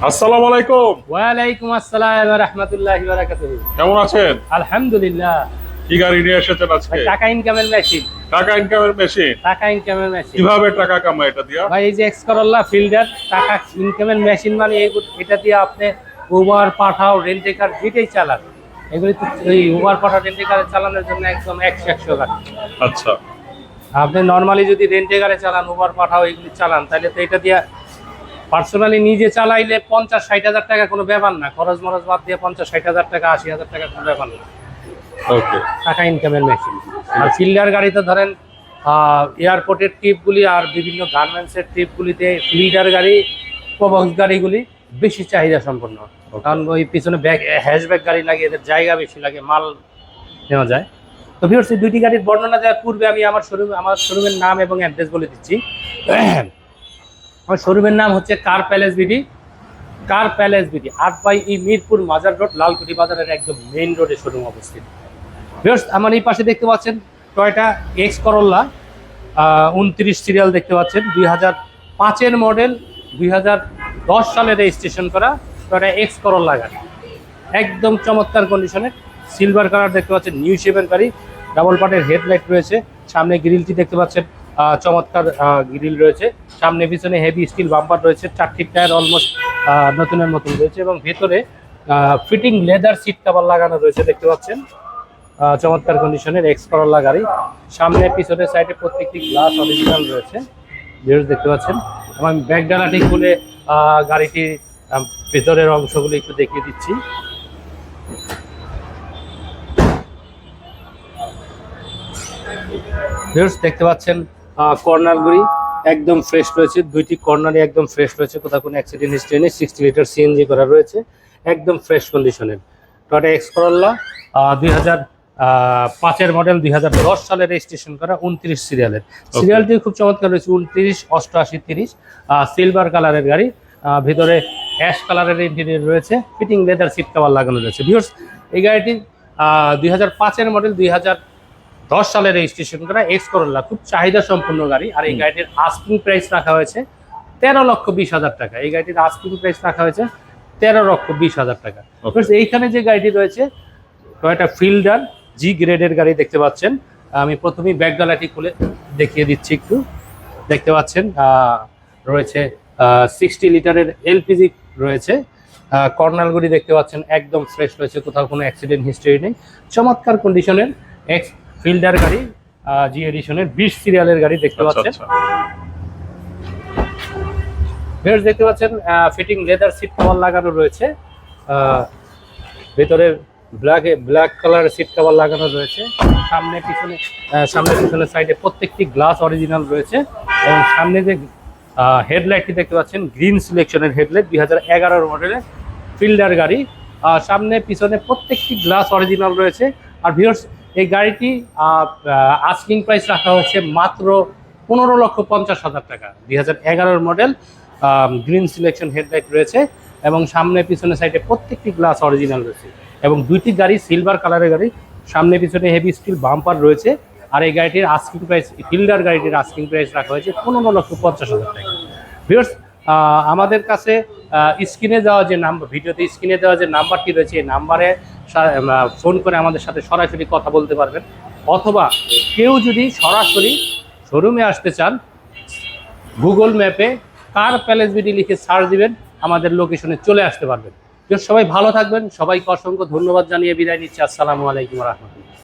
আসসালামু আলাইকুম। ওয়ালাইকুম আসসালাম রহমতুল্লাহি বারাকাতুহু। কেমন আছেন? আলহামদুলিল্লাহ। কি গাড়ি নিয়ে এসেছেন আজকে? টাকা ইনকামের মেশিন টাকা ইনকামের মেশিন টাকা ইনকামের মেশিন কীভাবে টাকা কামায় এটা দিয়া? ভাই এই যে এক্স করল্লা ফিল্ডার টাকা ইনকামের মেশিন মানে এই- এটা দিয়ে আপনি উবার পাঠাও রেন্টে কার যেটাই চালান। এগুলি তো ওই উবার পাঠাও রেন্টে কারে চালানোর জন্য একদম একশো একশো লাগে আচ্ছা। আপনি নর্মালি যদি রেন্টে গাড়ি চালান উবার পাঠাও এগুলি চালান তাহলে তো এটা দিয়ে পার্সোনালি নিজে চালাইলে পঞ্চাশ ষাট হাজার টাকা কোনো ব্যাপার না। খরচ মরচ বাদ দিয়ে পঞ্চাশ ষাট হাজার টাকা আশি হাজার টাকা কোনো ব্যাপার না। ওকে টাকা ইনকামের মেশিন আর ফিল্ডার গাড়িতে ধরেন এয়ারপোর্টের ট্রিপগুলি আর বিভিন্ন গার্মেন্টসের ট্রিপগুলিতে ফিল্ডার গাড়ি প্রবক্স গাড়িগুলি বেশি চাহিদা সম্পন্ন। কারণ ওই পিছনে ব্যাগ হ্যাশব্যাগ গাড়ি লাগে এদের জায়গা বেশি লাগে মাল নেওয়া যায়। তো ভিউর্স এই দুইটি গাড়ির বর্ণনা দেওয়ার পূর্বে আমি আমার শোরুম আমার শোরুমের নাম এবং অ্যাড্রেস বলে দিচ্ছি। আমার শোরুমের নাম হচ্ছে car palace BD. Car palace BD আট by E Mirpur Mazar road Lalkuti বাজারের একদম মেইন রোডে শোরুম অবস্থিত। বেশ আমার এই পাশে দেখতে পাচ্ছেন টয়টা এক্স করল্লা উনত্রিশ সিরিয়াল দেখতে পাচ্ছেন, দুই হাজার পাঁচের মডেল দুই হাজার দশ সালে রেজিস্ট্রেশন করা টয়টা এক্স করল্লা গাড়ি। একদম চমৎকার কন্ডিশনের সিলভার কালার দেখতে পাচ্ছেন নিউ শেপের গাড়ি ডাবল পার্টের হেডলাইট রয়েছে, সামনে গ্রিলটি দেখতে পাচ্ছেন। চমৎকার গ্রিল রয়েছে। সামনে পিছনে হেভি স্টিল বাম্পার রয়েছে, চারটি টায়ার অলমোস্ট নতুনের মতন রয়েছে এবং ভেতরে ফিটিং লেদার সিট কাভার লাগানো রয়েছে, দেখতে পাচ্ছেন। চমৎকার কন্ডিশনের এক্স করল্লা গাড়ি সামনে পিছনের সাইডে প্রত্যেকটি গ্লাস অরিজিনাল রয়েছে। ভিউজ দেখতে পাচ্ছেন। এবং ব্যাগ ডালাটি খুলে গাড়িটির ভেতরের অংশগুলো একটু দেখিয়ে দিচ্ছি। ভিউজ দেখতে পাচ্ছেন কর্নারগুলি একদম ফ্রেশ রয়েছে। দুইটি কর্নারই একদম ফ্রেশ রয়েছে। কোথাও কোনো অ্যাক্সিডেন্ট হিস্ট্রি নেই। সিক্সটি লিটার সিএনজি করা রয়েছে। একদম ফ্রেশ কন্ডিশনের টয়টা এক্স করল্লা দুই হাজার পাঁচের মডেল দুই হাজার দশ সালে রেজিস্ট্রেশন করা উনত্রিশ সিরিয়ালের সিরিয়ালটি খুব চমৎকার রয়েছে। উনত্রিশ অষ্টআশি তিরিশ সিলভার কালারের গাড়ি। ভিতরে অ্যাশ কালারের ইন্টেরিয়র রয়েছে। ফিটিং লেদার সিট কভার লাগানো রয়েছে। ভিউর্স এই গাড়িটি দুই হাজার পাঁচের মডেল দুই হাজার দশ সালে রেজিস্ট্রেশন করা এক্স করল্লা খুব চাহিদা সম্পন্ন গাড়ি। আর এই গাড়িটির আস্কিং প্রাইস রাখা হয়েছে তেরো লক্ষ বিশ হাজার টাকা। এই গাড়িটির আস্কিং প্রাইস রাখা হয়েছে তেরো লক্ষ বিশ হাজার টাকা. এইখানে যে গাড়িটি রয়েছে টয়টা ফিল্ডার জি গ্রেডের গাড়ি দেখতে পাচ্ছেন। আমি প্রথমেই ব্যাক ডালাটি খুলে দেখিয়ে দিচ্ছি একটু। দেখতে পাচ্ছেন রয়েছে সিক্সটি লিটারের এলপিজি রয়েছে। কর্নালগুলি দেখতে পাচ্ছেন একদম ফ্রেশ রয়েছে। কোথাও কোনো অ্যাক্সিডেন্ট হিস্টরি নেই। চমৎকার কন্ডিশনের এক্স ফিল্ডার গাড়ি জি এডিশনের বিশ সিরিয়ালের গাড়ি দেখতে আচ্ছা পাচ্ছেন। আচ্ছা। দেখতে পাচ্ছেন ফিটিং লেদার সিট কভার লাগানো রয়েছে ভেতরে black black colour seat cover লাগানো রয়েছে। সামনে পিছনে সামনে পিছনে সাইডে প্রত্যেকটি গ্লাস অরিজিনাল রয়েছে এবং সামনে যে হেডলাইটটি দেখতে পাচ্ছেন গ্রিন সিলেকশনের হেডলাইট দুই হাজার এগারোর মডেলের ফিল্ডার গাড়ি। সামনে পিছনে প্রত্যেকটি গ্লাস অরিজিনাল রয়েছে। আর ভিউয়ার্স এই গাড়িটি আস্কিং প্রাইস রাখা হয়েছে মাত্র পনেরো লক্ষ পঞ্চাশ হাজার টাকা। দুই হাজার এগারোর মডেল গ্রিন সিলেকশন হেডলাইট রয়েছে এবং সামনে পিছনে সাইডে প্রত্যেকটি গ্লাস অরিজিনাল রয়েছে এবং দুইটি গাড়ি সিলভার কালারের গাড়ি। সামনে পিছনে হেভি স্টিল বাম্পার রয়েছে আর এই গাড়িটির আস্কিং প্রাইস ফিল্ডার গাড়িটির আস্কিং প্রাইস রাখা হয়েছে পনেরো লক্ষ পঞ্চাশ হাজার টাকা। আমাদের কাছে স্ক্রিনে দেওয়া যে নাম্বার, ভিডিওতে স্ক্রিনে দেওয়া যে নাম্বারটি রয়েছে, এই নাম্বারে ফোন করে আমাদের সাথে সরাসরি কথা বলতে পারবেন। অথবা কেউ যদি সরাসরি শোরুমে আসতে চান, গুগল ম্যাপে কার প্যালেস বিডি লিখে সার্চ দিবেন, আমাদের লোকেশনে চলে আসতে পারবেন। সবাই ভালো থাকবেন, সবাইকে অসংখ্য ধন্যবাদ জানিয়ে বিদায় নিচ্ছি। আসসালামু আলাইকুম রহমতুল্লাহ।